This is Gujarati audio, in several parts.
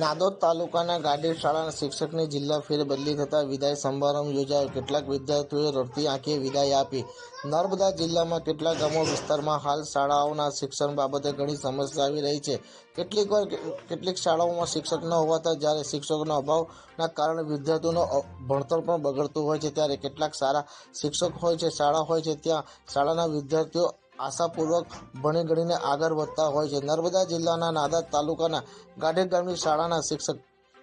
નાદોદ તાલુકાના ગાડી શાળાના શિક્ષકની જિલ્લા ફેરબદલી થતાં વિદાય સમારંભ યોજાયો. કેટલાક વિદ્યાર્થીઓએ રડતી આંખે વિદાય આપી. નર્મદા જિલ્લામાં કેટલાક ગામો વિસ્તારમાં હાલ શાળાઓના શિક્ષણ બાબતે ઘણી સમસ્યા આવી રહી છે. કેટલીક વાર કેટલીક શાળાઓમાં શિક્ષક ન હોવાતા જ્યારે શિક્ષકોના અભાવના કારણે વિદ્યાર્થીઓનું ભણતર પણ બગડતું હોય છે. ત્યારે કેટલાક સારા શિક્ષક હોય છે, શાળા હોય છે, ત્યાં શાળાના વિદ્યાર્થીઓ આશાપૂર્વક ભણી ગણીને આગળ વધતા હોય છે. નર્મદા જિલ્લાના નાદાદ તાલુકાના ગાઢેર ગામની શાળાના શિક્ષક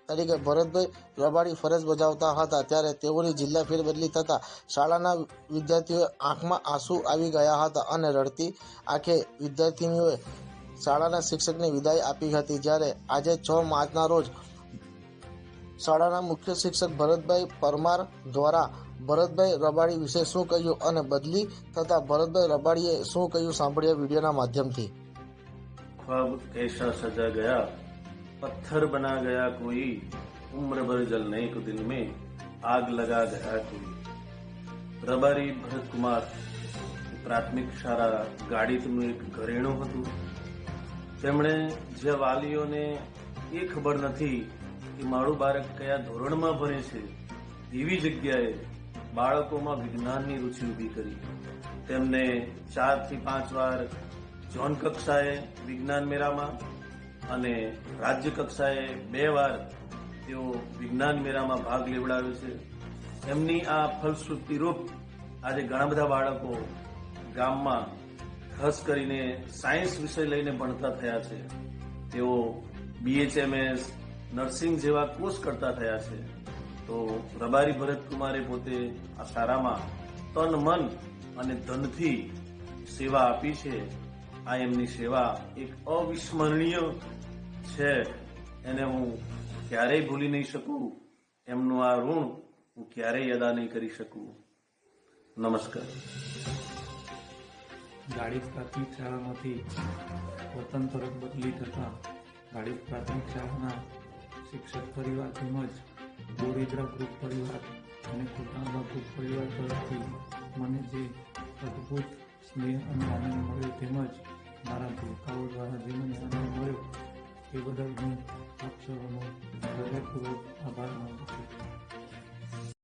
તરીકે ભરતભાઈ રબાડી ફરજ બજાવતા હતા. ત્યારે તેઓની જિલ્લા ફેરબદલી થતાં શાળાના વિદ્યાર્થીઓએ આંખમાં આંસુ આવી ગયા હતા અને રડતી આંખે વિદ્યાર્થીનીઓએ શાળાના શિક્ષકને વિદાય આપી હતી. જ્યારે આજે છ માર્ચના રોજ શાળાના મુખ્ય શિક્ષક ભરતભાઈ પરમાર દ્વારા ભરતભાઈ રબાડી વિશે શું કહ્યું અને બદલી થતાં ભરતભાઈ રબાડીએ શું કહ્યું સાંભળ્યા વિડીયોના માધ્યમથી. ખ્વાબ કૈસા સજા ગયા, પથ્થર બના ગયા કોઈ ઉમ્ર ભર જલને કો દિન મેં, આગ લગા ગયા કોઈ. રબારી ભરતકુમાર, પ્રાથમિક શાળા ગાડીતનું એક ઘરેણું હતું. તેમણે જે વાલીઓને એ ખબર નથી કે મારું બાળક કયા ધોરણમાં ભણે છે, એવી જગ્યાએ બાળકોમાં વિજ્ઞાનની રુચિ ઊભી કરી. તેમને ચારથી પાંચ વાર ઝોન કક્ષાએ વિજ્ઞાન મેળામાં અને રાજ્ય કક્ષાએ બે વાર તેઓ વિજ્ઞાન મેળામાં ભાગ લેવડાવ્યો છે. એમની આ ફલશ્રુતિ રૂપ આજે ઘણા બધા બાળકો ગામમાં ખાસ કરીને સાયન્સ વિષય લઈને ભણતા થયા છે. તેઓ બીએચએમએસ નર્સિંગ જેવા કોર્સ કરતા થયા છે, તો રબારી ભરતકુમારે પોતે આ શાળામાં તન, મન અને ધનથી સેવા આપી છે. આ એમની સેવા એક અવિસ્મરણીય છે. એને હું ક્યારેય ભૂલી નહીં શકું. એમનું આ ઋણ હું ક્યારેય અદા નહીં કરી શકું. નમસ્કાર. ગાડી પ્રાથમિક શાળામાંથી વતન તરફ બદલી થતાં ગાડી પ્રાથમિક શાળાના શિક્ષક પરિવાર તેમજ બોરીદ્રા ગ્રુપ પરિવાર અને કુટાંબા ગ્રુપ પરિવાર તરફથી મને જે અદ્ભુત સ્નેહ અને આનંદ મળ્યો તેમજ મારા ભૂલકાઓ દ્વારા જે મને આનંદ મળ્યો, એ બદલ હું આપ સૌનો હૃદયપૂર્વક આભાર માનું છું.